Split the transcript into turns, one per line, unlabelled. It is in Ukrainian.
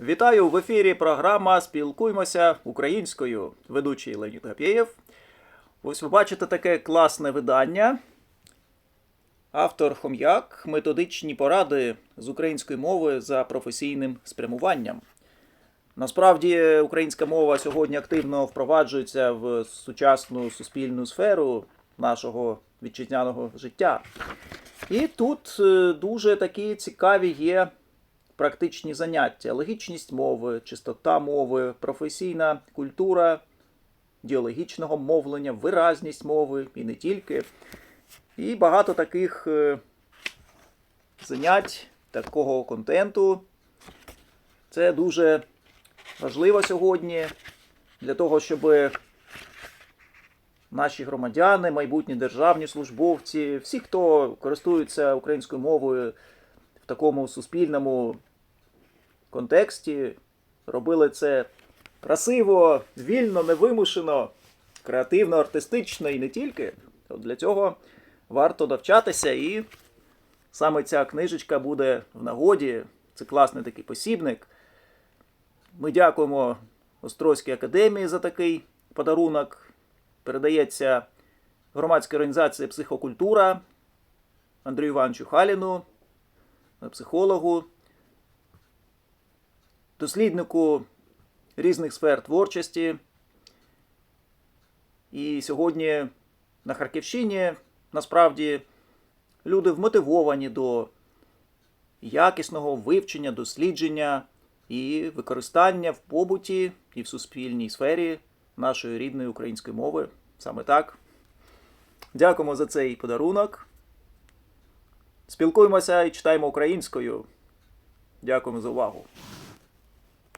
Вітаю в ефірі. Програма Спілкуймося українською. Ведучий Леонід Гапєєв. Ось ви бачите таке класне видання. Автор Хом'як. Методичні поради з української мови за професійним спрямуванням. Насправді українська мова сьогодні активно впроваджується в сучасну суспільну сферу нашого вітчизняного життя. І тут е, дуже такі цікаві є практичні заняття: логічність мови, чистота мови, професійна культура діалогічного мовлення, виразність мови і не тільки. І багато таких е, занять, такого контенту. Це дуже важливо сьогодні для того, щоб наші громадяни, майбутні державні службовці, всі, хто користується українською мовою в такому суспільному контексті, робили це красиво, вільно, невимушено, креативно, артистично і не тільки. От для цього варто навчатися, і саме ця книжечка буде в нагоді. Це класний такий посібник. Ми дякуємо Острозькій академії за такий подарунок. Передається громадській організації Психокультура Андрію Івановичу Халіну, психологу, досліднику різних сфер творчості. І сьогодні на Харківщині насправді люди вмотивовані до якісного вивчення, дослідження і використання в побуті і в суспільній сфері нашої рідної української мови. Саме так. Дякуємо за цей подарунок. Спілкуємося і читаємо українською. Дякуємо за увагу.